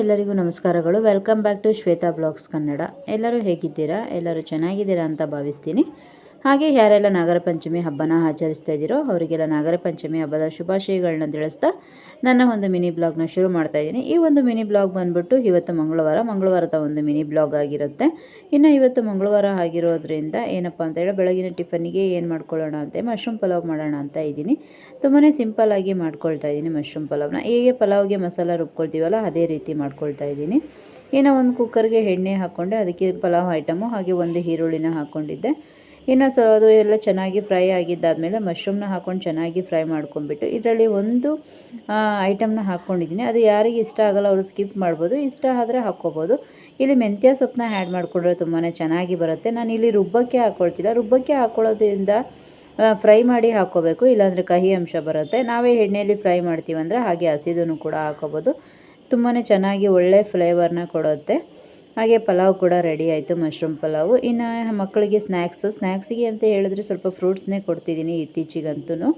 ಎಲ್ಲರಿಗೂ ನಮಸ್ಕಾರಗಳು. Welcome back to Shweta blogs Kannada. ಎಲ್ಲರೂ ಹೇಗಿದ್ದೀರಾ? ಎಲ್ಲರೂ ಚೆನ್ನಾಗಿದ್ದೀರಾ ಅಂತ ಭಾವಿಸ್ತೀನಿ. ಹಾಗೆ ಯಾರೆಲ್ಲ ನಾಗರ ಪಂಚಮಿ ಹಬ್ಬನ ಆಚರಿಸ್ತಾ ಇದ್ದೀರೋ ಅವರಿಗೆಲ್ಲ ನಾಗರ ಪಂಚಮಿ ಹಬ್ಬದ ಶುಭಾಶಯಗಳನ್ನ ತಿಳಿಸ್ತಾ ನನ್ನ ಒಂದು ಮಿನಿ ಬ್ಲಾಗ್ನ ಶುರು ಮಾಡ್ತಾ ಇದ್ದೀನಿ. ಈ ಒಂದು ಮಿನಿ ಬ್ಲಾಗ್ ಬಂದ್ಬಿಟ್ಟು ಇವತ್ತು ಮಂಗಳವಾರ. ಮಂಗಳವಾರದ ಒಂದು ಮಿನಿ ಬ್ಲಾಗ್ ಆಗಿರುತ್ತೆ. ಇನ್ನು ಇವತ್ತು ಮಂಗಳವಾರ ಆಗಿರೋದ್ರಿಂದ ಏನಪ್ಪ ಅಂತ ಹೇಳಿ ಬೆಳಗಿನ ಟಿಫನ್ನಿಗೆ ಏನು ಮಾಡ್ಕೊಳ್ಳೋಣ ಅಂತ ಮಶ್ರೂಮ್ ಪಲಾವ್ ಮಾಡೋಣ ಅಂತ ಇದ್ದೀನಿ. ತುಂಬಾ ಸಿಂಪಲ್ಲಾಗಿ ಮಾಡ್ಕೊಳ್ತಾ ಇದ್ದೀನಿ ಮಶ್ರೂಮ್ ಪಲಾವ್ನ. ಹೇಗೆ ಪಲಾವ್ಗೆ ಮಸಾಲ ರುಬ್ಕೊಳ್ತೀವಲ್ಲ ಅದೇ ರೀತಿ ಮಾಡ್ಕೊಳ್ತಾ ಇದ್ದೀನಿ. ಏನೋ ಒಂದು ಕುಕ್ಕರ್ಗೆ ಎಣ್ಣೆ ಹಾಕ್ಕೊಂಡೆ, ಅದಕ್ಕೆ ಪಲಾವ್ ಐಟಮು ಹಾಗೆ ಒಂದು ಈರುಳ್ಳಿನ ಹಾಕ್ಕೊಂಡಿದ್ದೆ. ಇನ್ನು ಸೊ ಅದು ಎಲ್ಲ ಚೆನ್ನಾಗಿ ಫ್ರೈ ಆಗಿದ್ದಾದಮೇಲೆ ಮಶ್ರೂಮ್ನ ಹಾಕ್ಕೊಂಡು ಚೆನ್ನಾಗಿ ಫ್ರೈ ಮಾಡ್ಕೊಂಡ್ಬಿಟ್ಟು ಇದರಲ್ಲಿ ಒಂದು ಐಟಮ್ನ ಹಾಕ್ಕೊಂಡಿದ್ದೀನಿ. ಅದು ಯಾರಿಗೆ ಇಷ್ಟ ಆಗಲ್ಲ ಅವರು ಸ್ಕಿಪ್ ಮಾಡ್ಬೋದು. ಇಷ್ಟ ಆದರೆ ಹಾಕ್ಕೋಬೋದು. ಇಲ್ಲಿ ಮೆಂತ್ಯ ಸೊಪ್ಪನ್ನ ಆ್ಯಡ್ ಮಾಡಿಕೊಂಡ್ರೆ ತುಂಬಾ ಚೆನ್ನಾಗಿ ಬರುತ್ತೆ. ನಾನು ಇಲ್ಲಿ ರುಬ್ಬಕ್ಕೆ ಹಾಕ್ಕೊಳ್ತಿಲ್ಲ ರುಬ್ಬಕ್ಕೆ ಹಾಕ್ಕೊಳ್ಳೋದ್ರಿಂದ ಫ್ರೈ ಮಾಡಿ ಹಾಕ್ಕೋಬೇಕು. ಇಲ್ಲಾಂದರೆ ಕಹಿ ಅಂಶ ಬರುತ್ತೆ. ನಾವೇ ಎಣ್ಣೆಯಲ್ಲಿ ಫ್ರೈ ಮಾಡ್ತೀವಂದರೆ ಹಾಗೆ ಹಸಿದೂ ಕೂಡ ಹಾಕೋಬೋದು ತುಂಬಾ ಚೆನ್ನಾಗಿ ಒಳ್ಳೆ ಫ್ಲೇವರ್ನ ಕೊಡುತ್ತೆ. ಹಾಗೆ ಪಲಾವ್ ಕೂಡ ರೆಡಿ ಆಯಿತು ಮಶ್ರೂಮ್ ಪಲಾವು. ಇನ್ನು ಮಕ್ಕಳಿಗೆ ಸ್ನ್ಯಾಕ್ಸು ಸ್ನ್ಯಾಕ್ಸಿಗೆ ಅಂತ ಹೇಳಿದ್ರೆ ಸ್ವಲ್ಪ ಫ್ರೂಟ್ಸ್ನೇ ಕೊಡ್ತಿದ್ದೀನಿ ಇತ್ತೀಚಿಗಂತೂ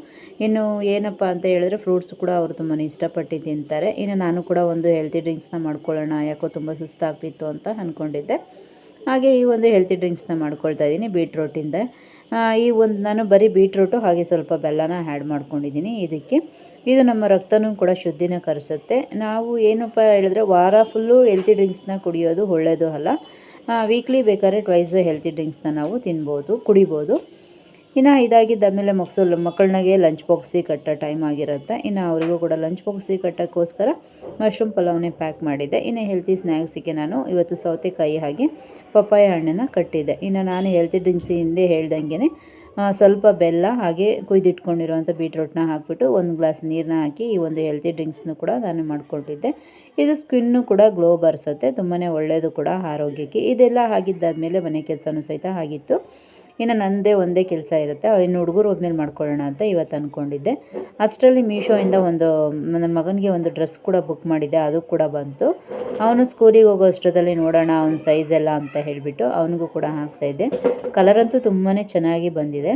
ಇನ್ನು ಏನಪ್ಪ ಅಂತ ಹೇಳಿದ್ರೆ ಫ್ರೂಟ್ಸ್ ಕೂಡ ಅವರು ತುಂಬಾ ಇಷ್ಟಪಟ್ಟು ತಿಂತಾರೆ. ಇನ್ನು ನಾನು ಕೂಡ ಒಂದು ಹೆಲ್ತಿ ಡ್ರಿಂಕ್ಸ್ನ ಮಾಡ್ಕೊಳ್ಳೋಣ, ಯಾಕೋ ತುಂಬ ಸುಸ್ತಾಗ್ತಿತ್ತು ಅಂತ ಅಂದ್ಕೊಂಡಿದ್ದೆ ಹಾಗೆ ಈ ಒಂದು ಹೆಲ್ತಿ ಡ್ರಿಂಕ್ಸ್ನ ಮಾಡ್ಕೊಳ್ತಾ ಇದ್ದೀನಿ ಬೀಟ್ರೋಟಿಂದ ಈ ಒಂದು ನಾನು ಬರೀ ಬೀಟ್ರೂಟು ಹಾಗೆ ಸ್ವಲ್ಪ ಬೆಲ್ಲನ ಆ್ಯಡ್ ಮಾಡ್ಕೊಂಡಿದ್ದೀನಿ ಇದಕ್ಕೆ. ಇದು ನಮ್ಮ ರಕ್ತನೂ ಕೂಡ ಶುದ್ಧಿನ ಕರೆಸುತ್ತೆ. ನಾವು ಏನಪ್ಪ ಹೇಳಿದ್ರೆ ವಾರ ಫುಲ್ಲು ಹೆಲ್ತಿ ಡ್ರಿಂಕ್ಸ್ನ ಕುಡಿಯೋದು ಒಳ್ಳೆಯದು ಅಲ್ಲ. ವೀಕ್ಲಿ ಬೇಕಾದ್ರೆ ಟ್ವೈಸ್ ಹೆಲ್ತಿ ಡ್ರಿಂಕ್ಸ್ನ ನಾವು ತಿನ್ಬೋದು, ಕುಡಿಬೋದು. ಇನ್ನು ಇದಾಗಿದ್ದಾದಮೇಲೆ ಮಕ್ಸು ಮಕ್ಕಳನ್ನಾಗೆ ಲಂಚ್ ಬಾಕ್ಸಿಗೆ ಕಟ್ಟೋ ಟೈಮ್ ಆಗಿರುತ್ತೆ. ಇನ್ನು ಅವರಿಗೂ ಕೂಡ ಲಂಚ್ ಬಾಕ್ಸಿಗೆ ಕಟ್ಟೋಕ್ಕೋಸ್ಕರ ಮಶ್ರೂಮ್ ಪಲಾವನ್ನೇ ಪ್ಯಾಕ್ ಮಾಡಿದ್ದೆ. ಇನ್ನು ಹೆಲ್ತಿ ಸ್ನ್ಯಾಕ್ಸಿಗೆ ನಾನು ಇವತ್ತು ಸೌತೆಕಾಯಿ ಹಾಗೆ ಪಪ್ಪಾಯ ಹಣ್ಣನ್ನು ಕಟ್ಟಿದ್ದೆ. ಇನ್ನು ನಾನು ಹೆಲ್ತಿ ಡ್ರಿಂಕ್ಸ್ ಹಿಂದೆ ಹೇಳ್ದಂಗೆ ಸ್ವಲ್ಪ ಬೆಲ್ಲ ಹಾಗೆ ಕುಯ್ದಿಟ್ಕೊಂಡಿರುವಂಥ ಬೀಟ್ರೂಟ್ನ ಹಾಕಿಬಿಟ್ಟು ಒಂದು ಗ್ಲಾಸ್ ನೀರನ್ನ ಹಾಕಿ ಈ ಒಂದು ಹೆಲ್ತಿ ಡ್ರಿಂಕ್ಸ್ನು ಕೂಡ ನಾನು ಮಾಡಿಕೊಟ್ಟಿದ್ದೆ. ಇದು ಸ್ಕಿನ್ನು ಕೂಡ ಗ್ಲೋ ಬರ್ಸುತ್ತೆ ತುಂಬಾ ಒಳ್ಳೆಯದು ಕೂಡ ಆರೋಗ್ಯಕ್ಕೆ. ಇದೆಲ್ಲ ಆಗಿದ್ದಾದಮೇಲೆ ಮನೆ ಕೆಲಸನೂ ಸಹಿತ ಆಗಿತ್ತು. ಇನ್ನು ನನ್ನದೇ ಒಂದೇ ಕೆಲಸ ಇರುತ್ತೆ. ಇನ್ನು ಹುಡುಗರು ಹೋದ್ಮೇಲೆ ಮಾಡ್ಕೊಳ್ಳೋಣ ಅಂತ ಇವತ್ತು ಅಂದ್ಕೊಂಡಿದ್ದೆ ಅಷ್ಟರಲ್ಲಿ ಮೀಶೋಯಿಂದ ಒಂದು, ನನ್ನ ಮಗನಿಗೆ ಒಂದು ಡ್ರೆಸ್ ಕೂಡ ಬುಕ್ ಮಾಡಿದ್ದೆ. ಅದು ಕೂಡ ಬಂತು. ಅವನು ಸ್ಕೂಲಿಗೆ ಹೋಗೋ ಅಷ್ಟೊತ್ತಲ್ಲಿ ನೋಡೋಣ ಅವ್ನ ಸೈಜ್ ಎಲ್ಲ ಅಂತ ಹೇಳಿಬಿಟ್ಟು ಅವನಿಗೂ ಕೂಡ ಹಾಕ್ತಾಯಿದ್ದೆ ಕಲರಂತೂ ತುಂಬಾ ಚೆನ್ನಾಗಿ ಬಂದಿದೆ.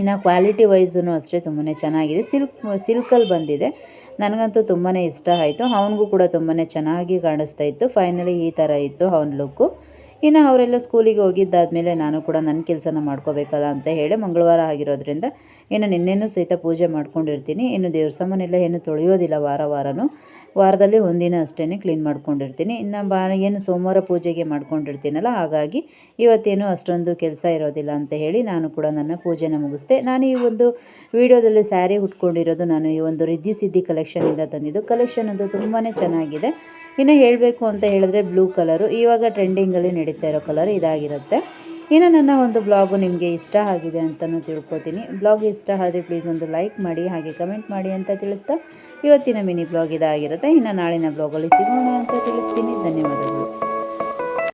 ಇನ್ನು ಕ್ವಾಲಿಟಿ ವೈಸೂ ಅಷ್ಟೇ ತುಂಬಾ ಚೆನ್ನಾಗಿದೆ. ಸಿಲ್ಕ್ ಸಿಲ್ಕಲ್ಲಿ ಬಂದಿದೆ. ನನಗಂತೂ ತುಂಬಾ ಇಷ್ಟ ಆಯಿತು. ಅವನಿಗೂ ಕೂಡ ತುಂಬಾ ಚೆನ್ನಾಗಿ ಕಾಣಿಸ್ತಾ ಇತ್ತು. ಫೈನಲಿ ಈ ಥರ ಇತ್ತು ಅವನ ಲುಕ್ಕು ಇನ್ನು ಅವರೆಲ್ಲ ಸ್ಕೂಲಿಗೆ ಹೋಗಿದ್ದಾದಮೇಲೆ ನಾನು ಕೂಡ ನನ್ನ ಕೆಲಸನ ಮಾಡ್ಕೋಬೇಕಲ್ಲ ಅಂತ ಹೇಳಿ ಮಂಗಳವಾರ ಆಗಿರೋದ್ರಿಂದ ಇನ್ನು ನಿನ್ನೆನೂ ಸಹಿತ ಪೂಜೆ ಮಾಡ್ಕೊಂಡಿರ್ತೀನಿ. ಇನ್ನು ದೇವ್ರ ಸಾಮಾನೆಲ್ಲ ಏನು ತೊಳೆಯೋದಿಲ್ಲ ವಾರ ವಾರನೂ. ವಾರದಲ್ಲಿ ಒಂದಿನ ಅಷ್ಟೇ ಕ್ಲೀನ್ ಮಾಡ್ಕೊಂಡಿರ್ತೀನಿ. ಇನ್ನು ಬಾ ಏನು ಸೋಮವಾರ ಪೂಜೆಗೆ ಮಾಡ್ಕೊಂಡಿರ್ತೀನಲ್ಲ, ಹಾಗಾಗಿ ಇವತ್ತೇನು ಅಷ್ಟೊಂದು ಕೆಲಸ ಇರೋದಿಲ್ಲ ಅಂತ ಹೇಳಿ ನಾನು ಕೂಡ ನನ್ನ ಪೂಜೆನ ಮುಗಿಸ್ದೆ. ನಾನು ಈ ಒಂದು ವಿಡಿಯೋದಲ್ಲಿ ಸ್ಯಾರಿ ಉಟ್ಕೊಂಡಿರೋದು ನಾನು ಈ ಒಂದು ರಿದ್ದಿ ಸಿದ್ದಿ ಕಲೆಕ್ಷನಿಂದ ತಂದಿದ್ದು. ಕಲೆಕ್ಷನ್ ಅದು ತುಂಬಾ ಚೆನ್ನಾಗಿದೆ. ಇನ್ನು ಹೇಳಬೇಕು ಅಂತ ಹೇಳಿದ್ರೆ ಬ್ಲೂ ಕಲರು ಇವಾಗ ಟ್ರೆಂಡಿಂಗಲ್ಲಿ ನಡೀತಾ ಇರೋ ಕಲರ್ ಇದಾಗಿರುತ್ತೆ. ಇನ್ನು ನನ್ನ ಒಂದು ಬ್ಲಾಗು ನಿಮಗೆ ಇಷ್ಟ ಆಗಿದೆ ಅಂತಲೂ ತಿಳ್ಕೊತೀನಿ. ಬ್ಲಾಗ್ ಇಷ್ಟ ಆದರೆ ಪ್ಲೀಸ್ ಒಂದು ಲೈಕ್ ಮಾಡಿ, ಹಾಗೆ ಕಮೆಂಟ್ ಮಾಡಿ ಅಂತ ತಿಳಿಸ್ತಾ ಇವತ್ತಿನ ಮಿನಿ ಬ್ಲಾಗ್ ಇದಾಗಿರುತ್ತೆ. ಇನ್ನು ನಾಳಿನ ಬ್ಲಾಗಲ್ಲಿ ಸಿಗೋಣ ಅಂತ ತಿಳಿಸ್ತೀನಿ. ಧನ್ಯವಾದಗಳು.